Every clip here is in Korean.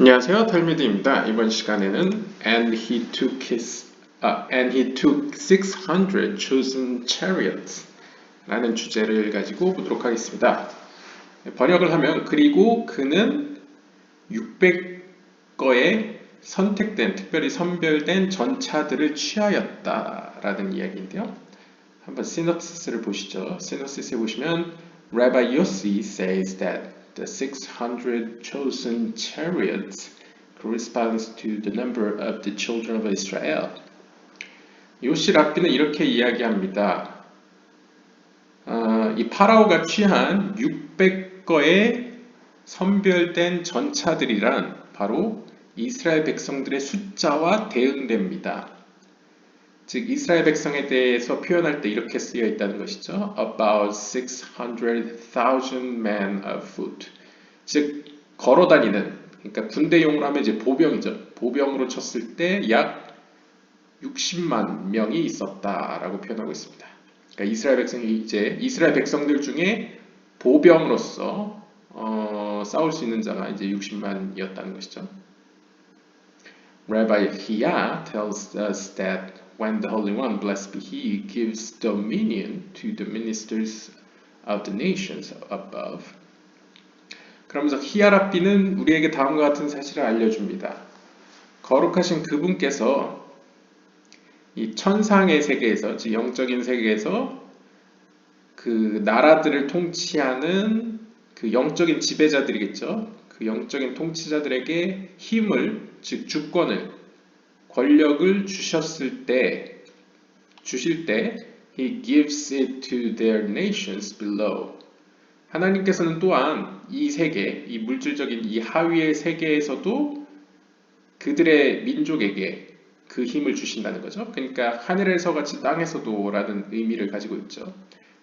안녕하세요, 탈미드입니다. 이번 시간에는 And he took his 아, And he took 600 chosen chariots 라는 주제를 가지고 보도록 하겠습니다. 번역을 하면 그리고 그는 600거의 선택된, 특별히 선별된 전차들을 취하였다 라는 이야기인데요. 한번 시놉시스를 보시죠. 시놉시스에 보시면 Rabbi Yossi says that the 600 chosen chariots corresponds to the number of the children of Israel. 요시 랍비는 이렇게 이야기합니다. 어, 이 파라오가 취한 600거의 선별된 전차들이란 바로 이스라엘 백성들의 숫자와 대응됩니다. 즉 이스라엘 백성에 대해서 표현할 때 이렇게 쓰여 있다는 것이죠. About 600,000 men of foot. 즉 걸어 다니는 그러니까 군대용으로 하면 이제 보병이죠. 보병으로 쳤을 때 약 60만 명이 있었다라고 표현하고 있습니다. 그러니까 이스라엘 백성이 이제 이스라엘 백성들 중에 보병으로서 어, 싸울 수 있는 자가 이제 60만이었다는 것이죠. Rabbi Hia tells us that when the Holy One, blessed be He, gives dominion to the ministers of the nations above. 그러면서 히아랍비는 우리에게 다음과 같은 사실을 알려줍니다. 거룩하신 그분께서 이 천상의 세계에서, 즉 영적인 세계에서 그 나라들을 통치하는 그 영적인 지배자들이겠죠. 그 영적인 통치자들에게 힘을, 즉 주권을, 권력을 주셨을 때, 주실 때, He gives it to their nations below. 하나님께서는 또한 이 세계, 이 물질적인 이 하위의 세계에서도 그들의 민족에게 그 힘을 주신다는 거죠. 그러니까 하늘에서 같이 땅에서도 라는 의미를 가지고 있죠.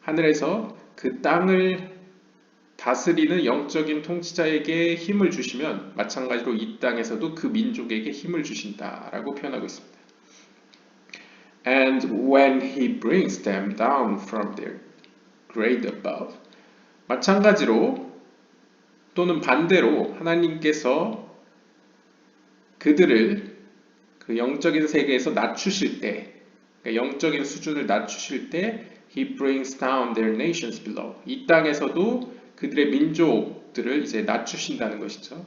하늘에서 그 땅을 다스리는 영적인 통치자에게 힘을 주시면 마찬가지로 이 땅에서도 그 민족에게 힘을 주신다라고 표현하고 있습니다. And when he brings them down from their grade above 마찬가지로 또는 반대로 하나님께서 그들을 그 영적인 세계에서 낮추실 때 그러니까 영적인 수준을 낮추실 때 He brings down their nations below 이 땅에서도 그들의 민족들을 이제 낮추신다는 것이죠.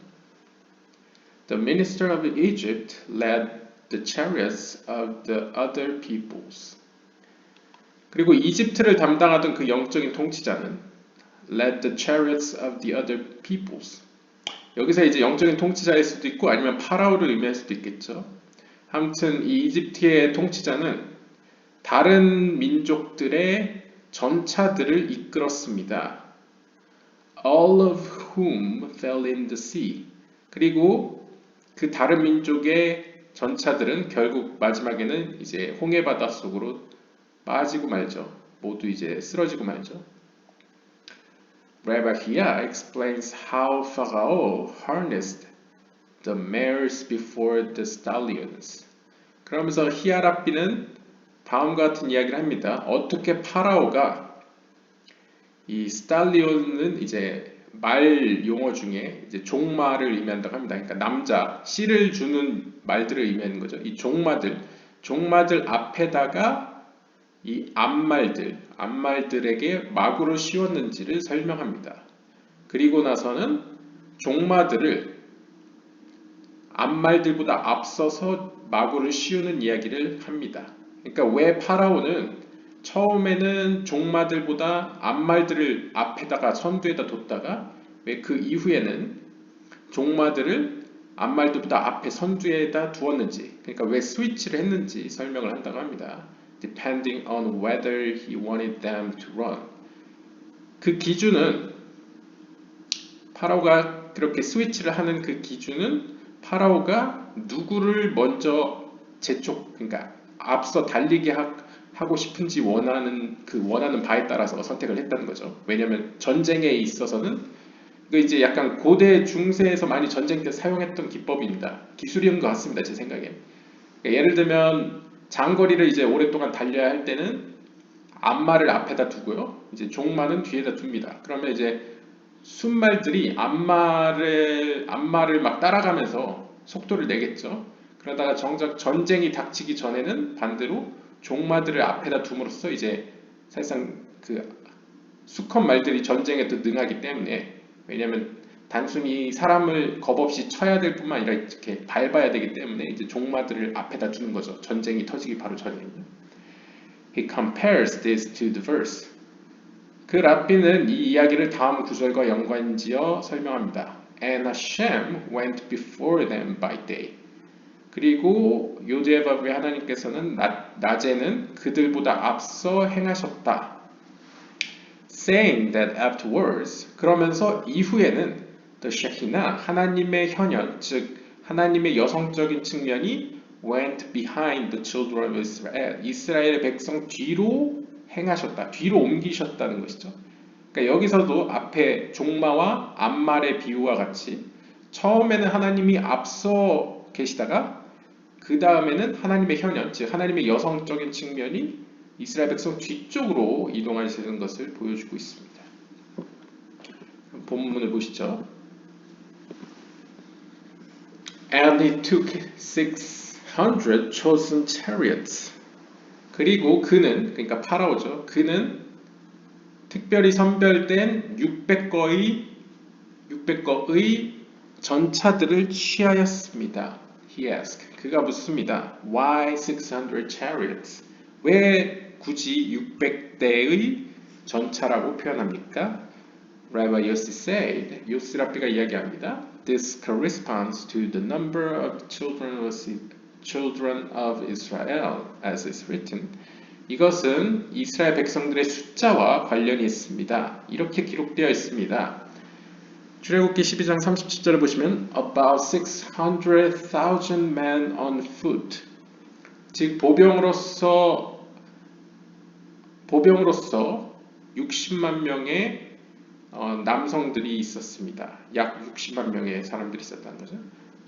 The minister of Egypt led the chariots of the other peoples. 그리고 이집트를 담당하던 그 영적인 통치자는 led the chariots of the other peoples. 여기서 이제 영적인 통치자일 수도 있고 아니면 파라오를 의미할 수도 있겠죠. 아무튼 이 이집트의 통치자는 다른 민족들의 전차들을 이끌었습니다. All of whom fell in the sea. 그리고 그 다른 민족의 전차들은 결국 마지막에는 이제 홍해 바다 속으로 빠지고 말죠. 모두 이제 쓰러지고 말죠. Rabbi Hia explains how Pharaoh harnessed the mares before the stallions. 그러면서 히아랍비는 다음과 같은 이야기를 합니다. 어떻게 파라오가 이 스탈리온은 이제 말 용어 중에 이제 종마를 의미한다고 합니다. 그러니까 남자, 씨를 주는 말들을 의미하는 거죠. 이 종마들, 종마들 앞에다가 이 암말들, 암말들에게 마구를 씌웠는지를 설명합니다. 그리고 나서는 종마들을 암말들보다 앞서서 마구를 씌우는 이야기를 합니다. 그러니까 왜 파라오는 처음에는 종마들보다 암말들을 앞에다가 선두에다 뒀다가 왜그 이후에는 종마들을 암말들보다 앞에 선두에다 두었는지 그러니까 왜 스위치를 했는지 설명을 한다고 합니다. Depending on whether he wanted them to run. 그 기준은 파라오가 그렇게 스위치를 하는 그 기준은 파라오가 누구를 먼저 제쪽 그러니까 앞서 달리게 하, 하고 싶은지 원하는 그 원하는 바에 따라서 선택을 했다는 거죠. 왜냐하면 전쟁에 있어서는 그 이제 약간 고대 중세에서 많이 전쟁 때 사용했던 기법입니다. 기술인 것 같습니다. 제 생각에. 그러니까 예를 들면 장거리를 이제 오랫동안 달려야 할 때는 앞말을 앞에다 두고요. 이제 종마는 뒤에다 둡니다. 그러면 이제 순말들이 앞말을 앞말을 막 따라가면서 속도를 내겠죠. 그러다가 정작 전쟁이 닥치기 전에는 반대로 종마들을 앞에다 둠으로써 이제 사실상 그 수컷 말들이 전쟁에 또 능하기 때문에 왜냐하면 단순히 사람을 겁 없이 쳐야 될 뿐만 아니라 이렇게 밟아야 되기 때문에 이제 종마들을 앞에다 두는 거죠. 전쟁이 터지기 바로 전에는요. He compares this to the verse. 그 랍비는 이 이야기를 다음 구절과 연관지어 설명합니다. And Hashem went before them by day. 그리고 요제바브의 하나님께서는 낮, 낮에는 그들보다 앞서 행하셨다. Saying that afterwards, 그러면서 이후에는 the Shekinah, 하나님의 현현, 즉 하나님의 여성적인 측면이 went behind the children of Israel, 이스라엘의 백성 뒤로 행하셨다, 뒤로 옮기셨다는 것이죠. 그러니까 여기서도 앞에 종마와 앞말의 비유와 같이 처음에는 하나님이 앞서 계시다가 그 다음에는 하나님의 현현, 즉 하나님의 여성적인 측면이 이스라엘 백성 뒤쪽으로 이동하시는 것을 보여주고 있습니다. 본문을 보시죠. And he took 600 chosen chariots. 그리고 그는 그러니까 파라오죠. 그는 특별히 선별된 600거의 600거의 전차들을 취하였습니다. He asked. 그가 묻습니다. Why 600 chariots? 왜 굳이 600대의 전차라고 표현합니까? Rabbi Yossi said, 요시 랍비가 이야기합니다. This corresponds to the number of children of, children of Israel, as is written. 이것은 이스라엘 백성들의 숫자와 관련이 있습니다. 이렇게 기록되어 있습니다. 출애굽기 12장 37절을 보시면 about 600,000 men on foot 즉 보병으로서 보병으로서 60만 명의 어, 남성들이 있었습니다. 약 60만 명의 사람들이 있었다는 거죠.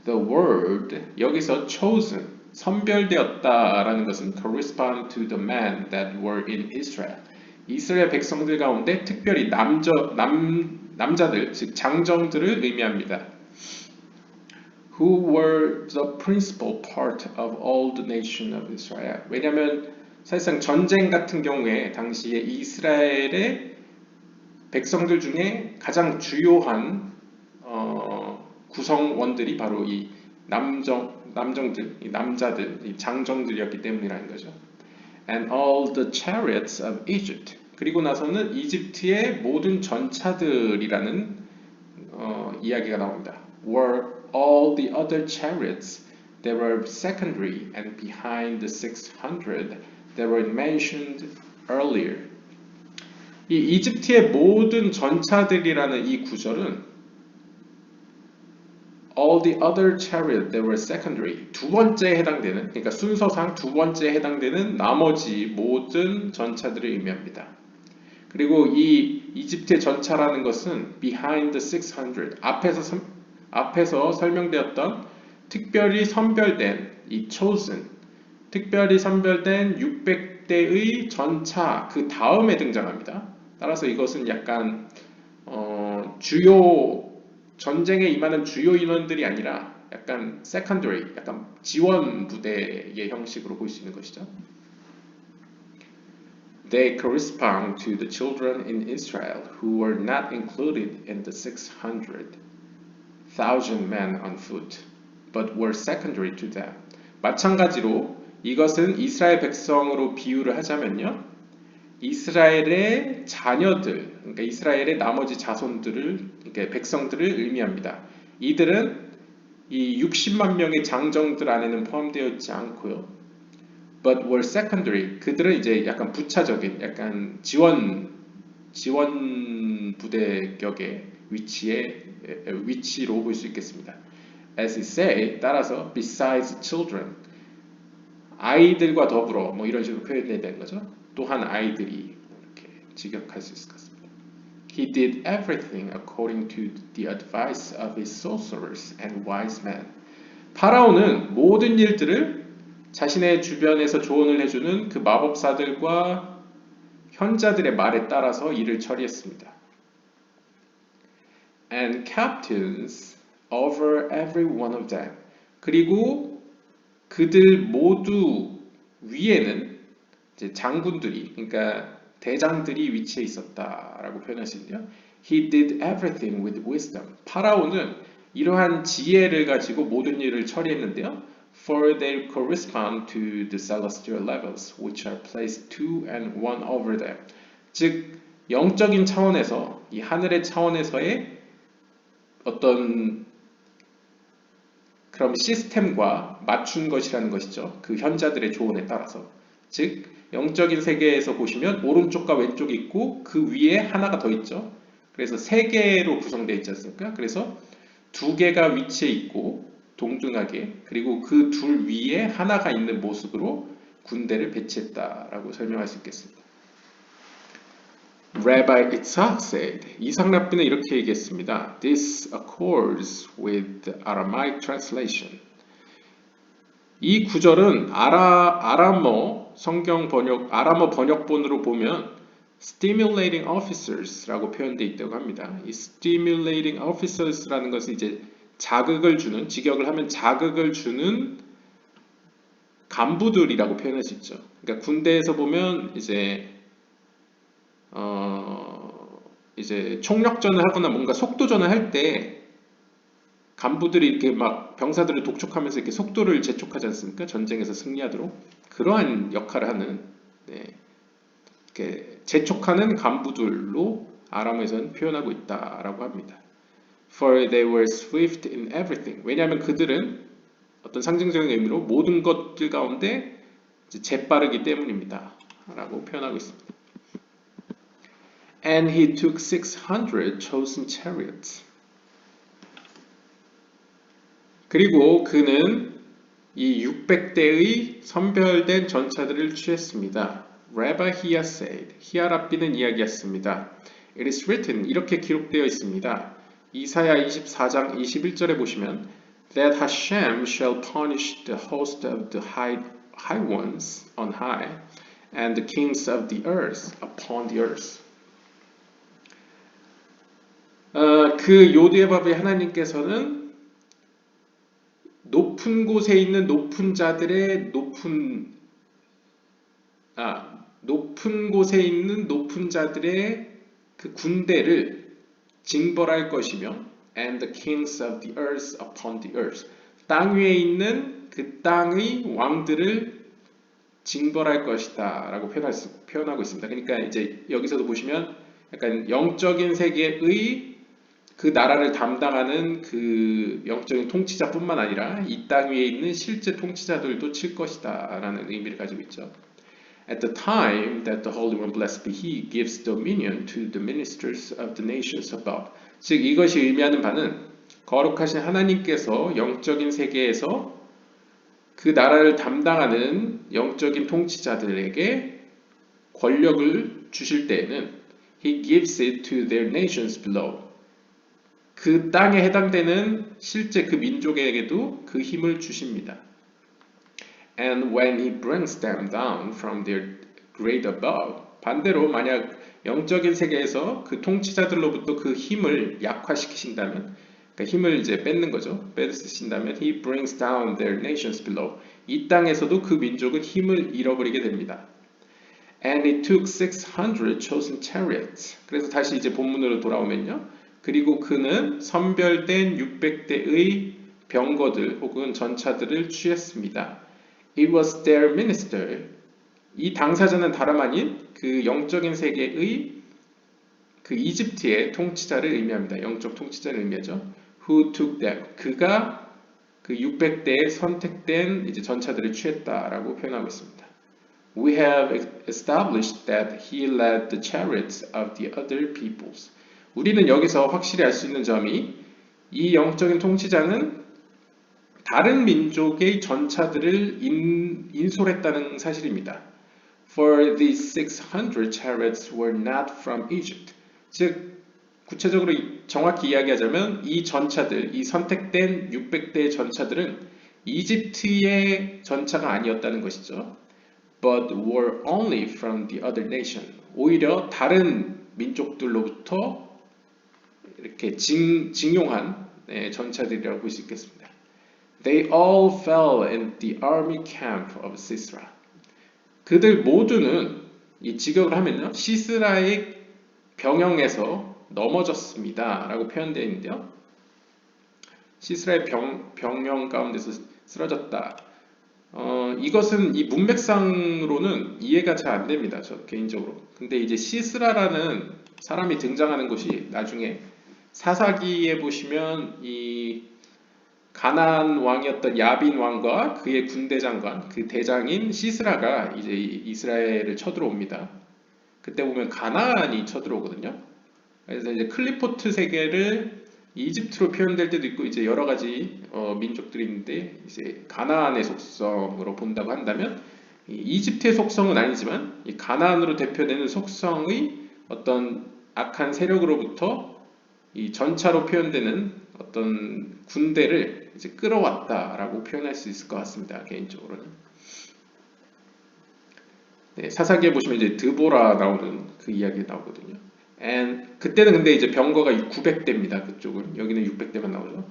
The word 여기서 chosen 선별되었다라는 것은 correspond to the men that were in Israel. 이스라엘 백성들 가운데 특별히 남자 남 남자들 즉 장정들을 의미합니다. Who were the principal part of all the nation of Israel. 왜냐하면 사실상 전쟁 같은 경우에 당시에 이스라엘의 백성들 중에 가장 주요한 어, 구성원들이 바로 이 남정 남정들, 이 남자들, 이 장정들이었기 때문이라는 거죠. And all the chariots of Egypt. 그리고 나서는 이집트의 모든 전차들이라는 어, 이야기가 나옵니다. Were all the other chariots that were secondary and behind the 600 that were mentioned earlier. 이 이집트의 모든 전차들이라는 이 구절은 all the other chariot that were secondary 두 번째에 해당되는 그러니까 순서상 두 번째에 해당되는 나머지 모든 전차들을 의미합니다. 그리고 이 이집트의 전차라는 것은 behind the 600 앞에서 앞에서 설명되었던 특별히 선별된 이 chosen 특별히 선별된 600대의 전차 그 다음에 등장합니다. 따라서 이것은 약간 어, 주요 전쟁에 임하는 주요 인원들이 아니라 약간 secondary, 약간 지원 부대의 형식으로 볼 수 있는 것이죠. They correspond to the children in Israel who were not included in the 600,000 men on foot, but were secondary to them. 마찬가지로 이것은 이스라엘 백성으로 비유를 하자면요. 이스라엘의 자녀들, 그러니까 이스라엘의 나머지 자손들을, 그러니까 백성들을 의미합니다. 이들은 이 60만 명의 장정들 안에는 포함되어 있지 않고요. But were secondary. 그들은 이제 약간 부차적인, 약간 지원 지원 부대 격의 위치에 위치로 볼 수 있겠습니다. As it say, 따라서 besides children, 아이들과 더불어 뭐 이런 식으로 표현해야 되는 거죠. 또한 아이들이 이렇게 직역할 수 있을 것 같습니다. He did everything according to the advice of his sorcerers and wise men. 파라오는 모든 일들을 자신의 주변에서 조언을 해주는 그 마법사들과 현자들의 말에 따라서 일을 처리했습니다. and captains over every one of them. 그리고 그들 모두 위에는 장군들이, 그러니까 대장들이 위치해 있었다라고 표현하시는데요. He did everything with wisdom. 파라오는 이러한 지혜를 가지고 모든 일을 처리했는데요. For they correspond to the celestial levels, which are placed two and one over them. 즉 영적인 차원에서 이 하늘의 차원에서의 어떤 그럼 시스템과 맞춘 것이라는 것이죠. 그 현자들의 조언에 따라서. 즉 영적인 세계에서 보시면 오른쪽과 왼쪽이 있고 그 위에 하나가 더 있죠. 그래서 세 개로 구성되어 있지 않습니까? 그래서 두 개가 위치해 있고 동등하게 그리고 그 둘 위에 하나가 있는 모습으로 군대를 배치했다라고 설명할 수 있겠습니다. Rabbi Itzhak said, 이삭 랍비는 이렇게 얘기했습니다. This accords with Aramaic translation. 이 구절은 아라, 아람어 성경 번역, 아람어 번역본으로 보면 stimulating officers라고 표현되어 있다고 합니다. 이 stimulating officers라는 것은 이제 자극을 주는, 직역을 하면 자극을 주는 간부들이라고 표현할 수 있죠. 그러니까 군대에서 보면 이제 어 이제 총력전을 하거나 뭔가 속도전을 할 때 간부들이 이렇게 막 병사들을 독촉하면서 이렇게 속도를 재촉하지 않습니까? 전쟁에서 승리하도록 그러한 역할을 하는 네, 이렇게 재촉하는 간부들로 아람에서는 표현하고 있다라고 합니다. For they were swift in everything. 왜냐하면 그들은 어떤 상징적인 의미로 모든 것들 가운데 재빠르기 때문입니다. 라고 표현하고 있습니다. And he took 600 chosen chariots. 그리고 그는 이 600대의 선별된 전차들을 취했습니다. Rabbi Hia said, 히아 랍비는 이야기했습니다. It is written, 이렇게 기록되어 있습니다. 이사야 24장 21절에 보시면 that Hashem shall punish the host of the high, high ones on high and the kings of the earth upon the earth. 어, 그 요디에밥의 하나님께서는 높은 곳에 있는 높은 자들의 높은 아 높은 곳에 있는 높은 자들의 그 군대를 징벌할 것이며 and the kings of the earth upon the earth 땅 위에 있는 그 땅의 왕들을 징벌할 것이다 라고 표현하고 있습니다. 그러니까 이제 여기서도 보시면 약간 영적인 세계의 그 나라를 담당하는 그 영적인 통치자뿐만 아니라 이 땅 위에 있는 실제 통치자들도 칠 것이다 라는 의미를 가지고 있죠. At the time that the Holy One, blessed be He, gives dominion to the ministers of the nations above. 즉 이것이 의미하는 바는 거룩하신 하나님께서 영적인 세계에서 그 나라를 담당하는 영적인 통치자들에게 권력을 주실 때에는 He gives it to their nations below. 그 땅에 해당되는 실제 그 민족에게도 그 힘을 주십니다. And when he brings them down from their great above, 반대로 만약 영적인 세계에서 그 통치자들로부터 그 힘을 약화시키신다면, 그러니까 힘을 이제 뺏는 거죠. 뺏으신다면, he brings down their nations below. 이 땅에서도 그 민족은 힘을 잃어버리게 됩니다. And it took 600 chosen chariots. 그래서 다시 이제 본문으로 돌아오면요. 그리고 그는 선별된 600대의 병거들 혹은 전차들을 취했습니다. It was their minister. 이 당사자는 다름 아닌 그 영적인 세계의 그 이집트의 통치자를 의미합니다. 영적 통치자를 의미하죠. Who took them? 그가 그 600대에 선택된 이제 전차들을 취했다라고 표현하고 있습니다. We have established that he led the chariots of the other peoples. 우리는 여기서 확실히 알 수 있는 점이 이 영적인 통치자는 다른 민족의 전차들을 인, 인솔했다는 사실입니다. For these 600 chariots were not from Egypt. 즉 구체적으로 정확히 이야기하자면 이 전차들, 이 선택된 600대의 전차들은 이집트의 전차가 아니었다는 것이죠. But were only from the other nation. 오히려 다른 민족들로부터 이렇게 징, 징용한 네, 전차들이라고 볼 수 있겠습니다. They all fell in the army camp of Sisera. 그들 모두는 이 직역을 하면요. 시스라의 병영에서 넘어졌습니다. 라고 표현되어 있는데요. 시스라의 병, 병영 가운데서 쓰러졌다. 어, 이것은 이 문맥상으로는 이해가 잘 안 됩니다. 저 개인적으로. 근데 이제 시스라라는 사람이 등장하는 곳이 나중에 사사기에 보시면 이 가나안 왕이었던 야빈 왕과 그의 군대 장관, 그 대장인 시스라가 이제 이스라엘을 쳐들어옵니다. 그때 보면 가나안이 쳐들어오거든요. 그래서 이제 클리포트 세계를 이집트로 표현될 때도 있고 이제 여러 가지 어, 민족들이 있는데 이제 가나안의 속성으로 본다고 한다면 이집트의 속성은 아니지만 이 가나안으로 대표되는 속성의 어떤 악한 세력으로부터 이 전차로 표현되는 어떤 군대를 이제 끌어왔다라고 표현할 수 있을 것 같습니다. 개인적으로는. 네, 사사기에 보시면 이제 드보라 나오는 그 이야기 나오거든요. And 그때는 근데 이제 병거가 900대입니다. 그쪽은 여기는 600대만 나오죠.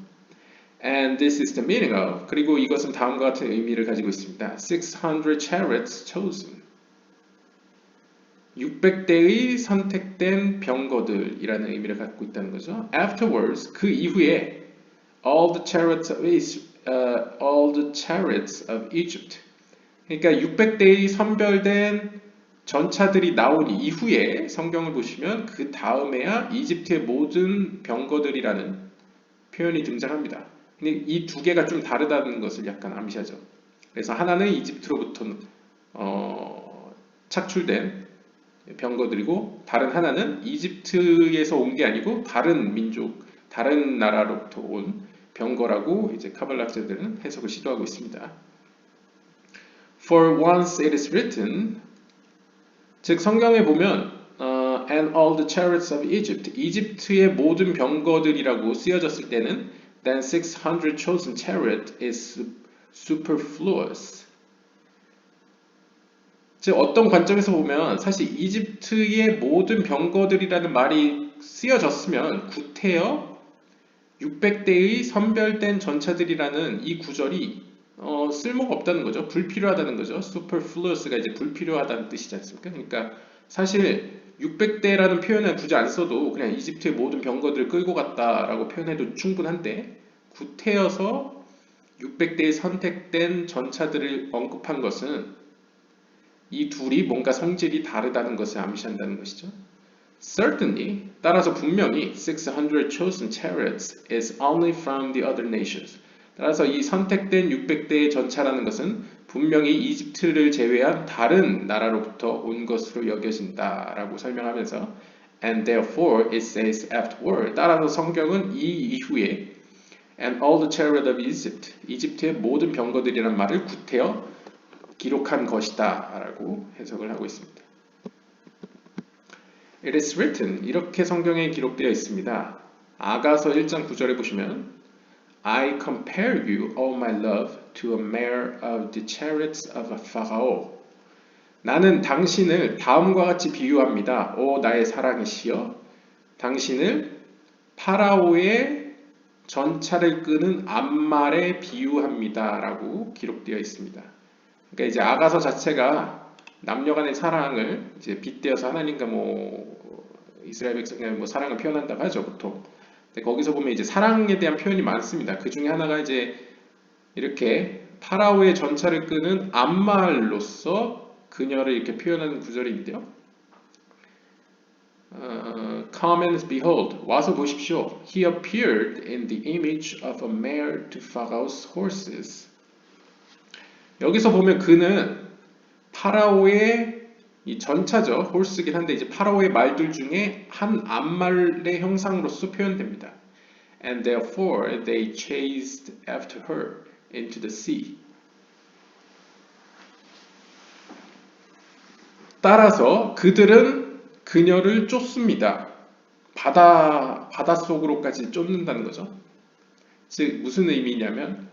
And this is the meaning of 그리고 이것은 다음과 같은 의미를 가지고 있습니다. 600 chariots chosen 600대의 선택된 병거들이라는 의미를 갖고 있다는 거죠. Afterwards 그 이후에 all the chariots of, uh, all the chariots of Egypt 그러니까 600대의 선별된 전차들이 나온 이후에 성경을 보시면 그 다음에야 이집트의 모든 병거들이라는 표현이 등장합니다. 근데 이 두 개가 좀 다르다는 것을 약간 암시하죠. 그래서 하나는 이집트로부터 어, 착출된 병거들이고 다른 하나는 이집트에서 온 게 아니고 다른 민족, 다른 나라로부터 온 병거라고 이제 카발락자들은 해석을 시도하고 있습니다. For once it is written 즉 성경에 보면 어, and all the chariots of Egypt 이집트의 모든 병거들이라고 쓰여졌을 때는 then 600 chosen chariot is superfluous. 즉 어떤 관점에서 보면 사실 이집트의 모든 병거들이라는 말이 쓰여졌으면 구태여 600대의 선별된 전차들이라는 이 구절이 어, 쓸모가 없다는 거죠. 불필요하다는 거죠. superfluous가 이제 불필요하다는 뜻이지 않습니까? 그러니까 사실 600대라는 표현을 굳이 안 써도 그냥 이집트의 모든 병거들을 끌고 갔다라고 표현해도 충분한데 구태여서 600대의 선택된 전차들을 언급한 것은 이 둘이 뭔가 성질이 다르다는 것을 암시한다는 것이죠. Certainly, 따라서 분명히 600 chosen chariots is only from the other nations. 따라서 이 선택된 600대의 전차라는 것은 분명히 이집트를 제외한 다른 나라로부터 온 것으로 여겨진다라고 설명하면서 and therefore it says afterward 따라서 성경은 이 이후에 and all the chariot of Egypt 이집트의 모든 병거들이란 말을 구태여 기록한 것이다 라고 해석을 하고 있습니다. It is written 이렇게 성경에 기록되어 있습니다. 아가서 1장 9절에 보시면 I compare you, O my love, to a mare of the chariots of Pharaoh. 나는 당신을 다음과 같이 비유합니다. 오 나의 사랑이시여. 당신을 파라오의 전차를 끄는 암말에 비유합니다라고 기록되어 있습니다. 그러니까 이제 아가서 자체가 남녀간의 사랑을 이제 빗대어서 하나님과 뭐 이스라엘 백성의 뭐 사랑을 표현한다고 하죠 보통. 거기서 보면 이제 사랑에 대한 표현이 많습니다. 그 중에 하나가 이제 이렇게 파라오의 전차를 끄는 암말로서 그녀를 이렇게 표현하는 구절인데요. 어, Come and behold, 와서 보십시오. He appeared in the image of a mare to Pharaoh's horses. 여기서 보면 그는 파라오의 이 전차죠. 홀스긴 한데 이제 파라오의 말들 중에 한 암말의 형상으로서 표현됩니다. And therefore they chased after her into the sea. 따라서 그들은 그녀를 쫓습니다. 바다 바다 속으로까지 쫓는다는 거죠. 즉 무슨 의미냐면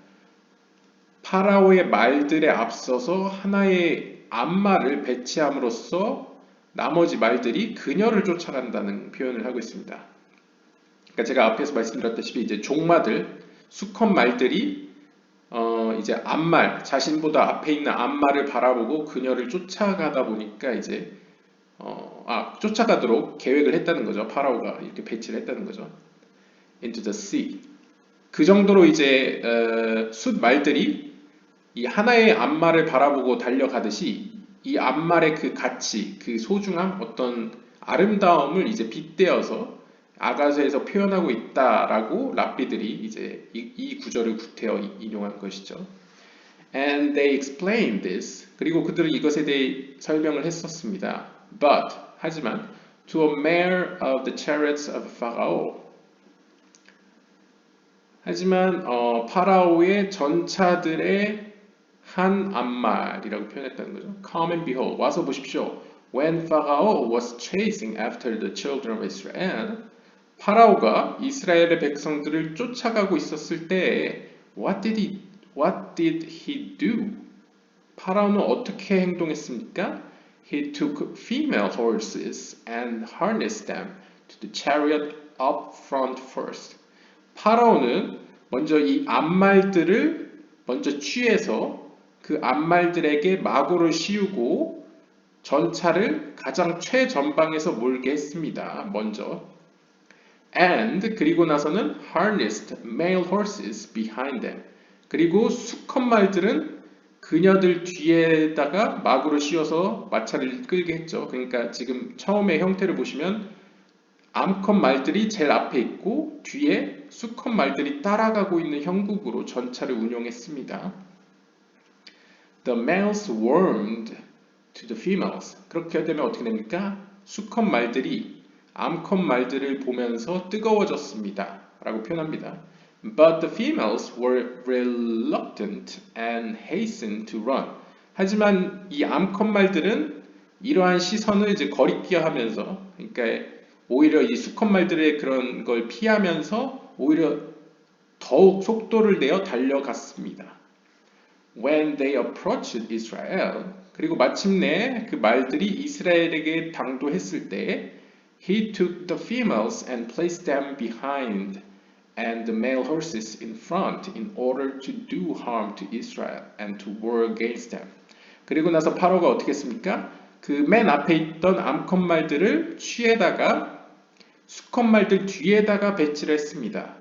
파라오의 말들에 앞서서 하나의 암말을 배치함으로써 나머지 말들이 그녀를 쫓아간다는 표현을 하고 있습니다. 그러니까 제가 앞에서 말씀드렸다시피 이제 종마들 수컷 말들이 어 이제 앞말 자신보다 앞에 있는 앞말을 바라보고 그녀를 쫓아가다 보니까 이제 어 아 쫓아가도록 계획을 했다는 거죠. 파라오가 이렇게 배치를 했다는 거죠. into the sea. 그 정도로 이제 어, 숫 말들이 이 하나의 앞말을 바라보고 달려가듯이 이 앞말의 그 가치, 그 소중함, 어떤 아름다움을 이제 빗대어서 아가서에서 표현하고 있다라고 랍비들이 이제 이, 이 구절을 구태여 인용한 것이죠. And they explained this. 그리고 그들은 이것에 대해 설명을 했었습니다. But 하지만 to a mayor of the chariots of Pharaoh. 하지만 어, 파라오의 전차들의 한 앞말이라고 표현했다는 거죠. Come and behold. 와서 보십시오. When Pharaoh was chasing after the children of Israel, 파라오가 이스라엘의 백성들을 쫓아가고 있었을 때 what did he what did he do? 파라오는 어떻게 행동했습니까? He took female horses and harnessed them to the chariot up front first. 파라오는 먼저 이 앞말들을 먼저 취해서 그 앞말들에게 마고를 씌우고 전차를 가장 최전방에서 몰게 했습니다. 먼저. And 그리고 나서는 harnessed male horses behind them. 그리고 수컷 말들은 그녀들 뒤에다가 마구를 씌워서 마차를 끌게 했죠. 그러니까 지금 처음에 형태를 보시면 암컷 말들이 제일 앞에 있고 뒤에 수컷 말들이 따라가고 있는 형국으로 전차를 운용했습니다. The males warmed to the females. 그렇게 되면 어떻게 됩니까? 수컷 말들이 암컷 말들을 보면서 뜨거워졌습니다. 라고 표현합니다. But the females were reluctant and hastened to run. 하지만 이 암컷 말들은 이러한 시선을 이제 거리끼어하면서, 그러니까 오히려 이 수컷 말들의 그런 걸 피하면서 오히려 더욱 속도를 내어 달려갔습니다. When they approached Israel, 그리고 마침내 그 말들이 이스라엘에게 당도했을 때, he took the females and placed them behind and the male horses in front in order to do harm to Israel and to war against them. 그리고 나서 파로가 어떻게 했습니까? 그 맨 앞에 있던 암컷 말들을 취에다가 수컷 말들 뒤에다가 배치를 했습니다.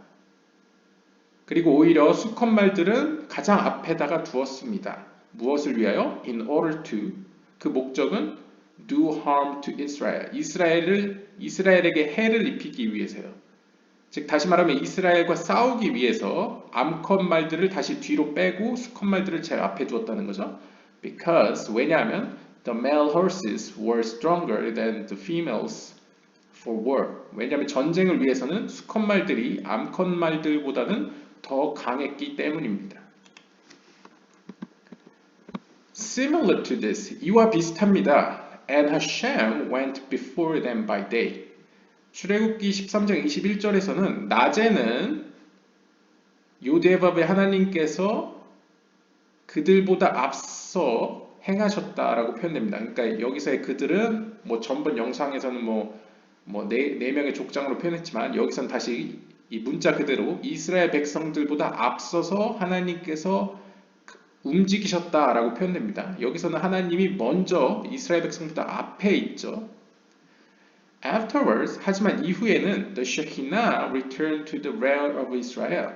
그리고 오히려 수컷 말들은 가장 앞에다가 두었습니다. 무엇을 위하여? In order to 그 목적은 do harm to Israel. 이스라엘을 이스라엘에게 해를 입히기 위해서요. 즉 다시 말하면 이스라엘과 싸우기 위해서 암컷 말들을 다시 뒤로 빼고 수컷 말들을 제일 앞에 두었다는 거죠. Because 왜냐하면 the male horses were stronger than the females for war. 왜냐하면 전쟁을 위해서는 수컷 말들이 암컷 말들보다는 더 강했기 때문입니다. Similar to this, 이와 비슷합니다. And Hashem went before them by day. 출애굽기 13장 21절에서는 낮에는 요대밥의 하나님께서 그들보다 앞서 행하셨다라고 표현됩니다. 그러니까 여기서의 그들은 뭐 전번 영상에서는 뭐뭐네 네 명의 족장으로 표현했지만 여기서는 다시 이 문자 그대로 이스라엘 백성들보다 앞서서 하나님께서 움직이셨다라고 표현됩니다. 여기서는 하나님이 먼저 이스라엘 백성보다 앞에 있죠. Afterwards, 하지만 이후에는 the Shekinah returned to the rear of Israel.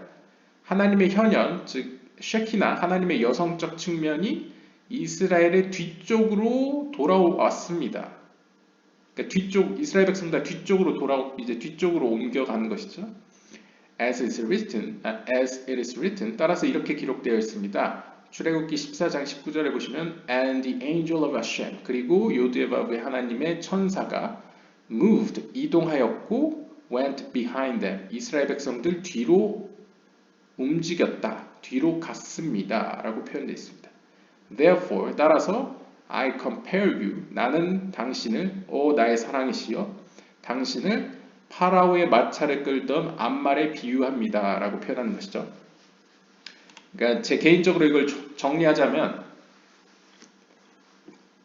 하나님의 현현, 즉 쉐키나, 하나님의 여성적 측면이 이스라엘의 뒤쪽으로 돌아왔습니다. 그러니까 뒤쪽 이스라엘 백성들 뒤쪽으로 돌아 이제 뒤쪽으로 옮겨가는 것이죠. As is written, as it is written. 따라서 이렇게 기록되어 있습니다. 출애굽기 14장 19절에 보시면 and the angel of Hashem 그리고 요드바브의 하나님의 천사가 moved 이동하였고 went behind them 이스라엘 백성들 뒤로 움직였다 뒤로 갔습니다 라고 표현되어 있습니다. Therefore 따라서 I compare you 나는 당신을 오 나의 사랑이시여 당신을 파라오의 마차를 끌던 암말에 비유합니다 라고 표현하는 것이죠. 그러니까 제 개인적으로 이걸 정리하자면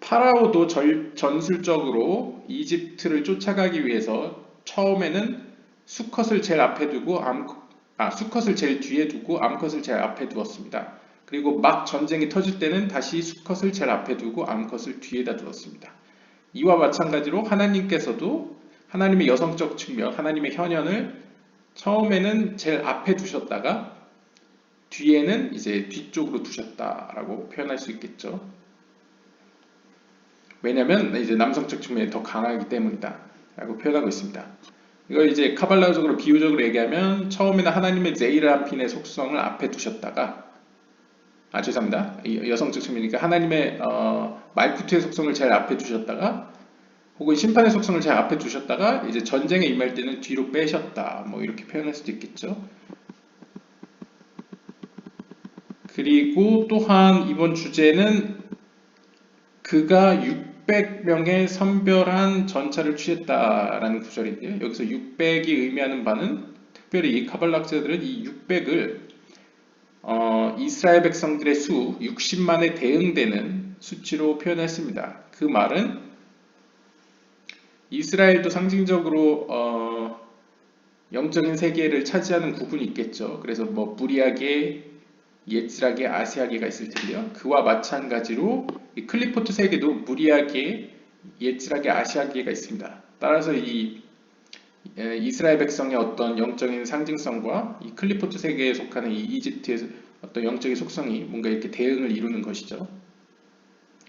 파라오도 절, 전술적으로 이집트를 쫓아가기 위해서 처음에는 수컷을 제일 앞에 두고 암, 아, 수컷을 제일 뒤에 두고 암컷을 제일 앞에 두었습니다. 그리고 막 전쟁이 터질 때는 다시 수컷을 제일 앞에 두고 암컷을 뒤에다 두었습니다. 이와 마찬가지로 하나님께서도 하나님의 여성적 측면, 하나님의 현현을 처음에는 제일 앞에 두셨다가 뒤에는 이제 뒤쪽으로 두셨다라고 표현할 수 있겠죠. 왜냐하면 이제 남성적 측면이 더 강하기 때문이다 라고 표현하고 있습니다. 이걸 이제 카발라적으로 비유적으로 얘기하면 처음에는 하나님의 제이라핀의 속성을 앞에 두셨다가 아 죄송합니다. 이 여성적 측면이니까 하나님의 어, 말쿠트의 속성을 제일 앞에 두셨다가 혹은 심판의 속성을 제일 앞에 두셨다가 이제 전쟁에 임할 때는 뒤로 빼셨다. 뭐 이렇게 표현할 수도 있겠죠. 그리고 또한 이번 주제는 그가 600명의 선별한 전차를 취했다라는 구절인데요. 여기서 600이 의미하는 바는 특별히 이 카발락자들은 이 600을 어, 이스라엘 백성들의 수 60만에 대응되는 수치로 표현했습니다. 그 말은 이스라엘도 상징적으로 어, 영적인 세계를 차지하는 구분이 있겠죠. 그래서 뭐 무리하게 예츠라게 아시아계가 있을 텐데요. 그와 마찬가지로 이 클리포트 세계도 무리하게 예츠라게 아시아계가 있습니다. 따라서 이 에, 이스라엘 백성의 어떤 영적인 상징성과 이 클리포트 세계에 속하는 이 이집트의 어떤 영적인 속성이 뭔가 이렇게 대응을 이루는 것이죠.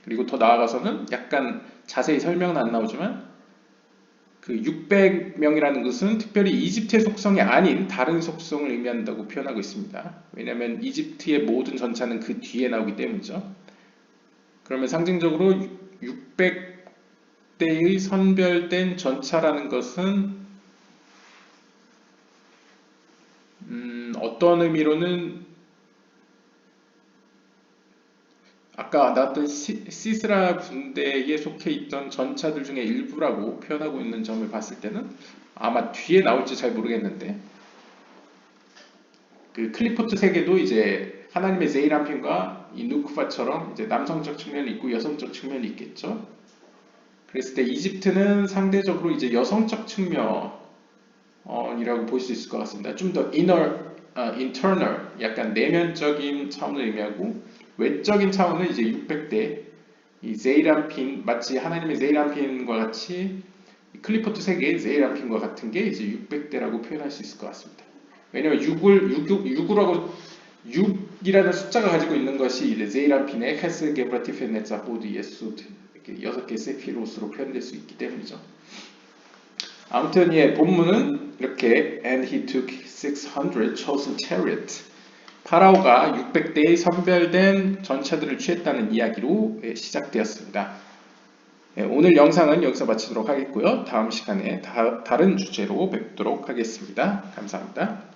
그리고 더 나아가서는 약간 자세히 설명은 안 나오지만 그 600명이라는 것은 특별히 이집트의 속성이 아닌 다른 속성을 의미한다고 표현하고 있습니다. 왜냐하면 이집트의 모든 전차는 그 뒤에 나오기 때문이죠. 그러면 상징적으로 600대의 선별된 전차라는 것은 음, 어떤 의미로는 아까 나왔던 시, 시스라 군대에 속해 있던 전차들 중에 일부라고 표현하고 있는 점을 봤을 때는 아마 뒤에 나올지 잘 모르겠는데 그 클리포트 세계도 이제 하나님의 제이람핀과 이 누쿠바처럼 이제 남성적 측면이 있고 여성적 측면이 있겠죠. 그랬을 때 이집트는 상대적으로 이제 여성적 측면이라고 볼 수 있을 것 같습니다. 좀 더 inner, 어, internal, 약간 내면적인 차원을 의미하고 외적인 차원은 이제 600대 이 제이람핀 마치 하나님의 제이람핀과 같이 클리포트 세계의 제이람핀과 같은 게 이제 600대라고 표현할 수 있을 것 같습니다. 왜냐하면 6을 6, 6으로 6이라는 숫자가 가지고 있는 것이 이제 제이람핀의 캐스 게브라티페네자 보드 예수드 이렇게 여섯 개 세피로스로 표현될 수 있기 때문이죠. 아무튼 예 본문은 이렇게 and he took 600 chosen chariot 파라오가 600대의 선별된 전차들을 취했다는 이야기로 예, 시작되었습니다. 예, 오늘 영상은 여기서 마치도록 하겠고요. 다음 시간에 다, 다른 주제로 뵙도록 하겠습니다. 감사합니다.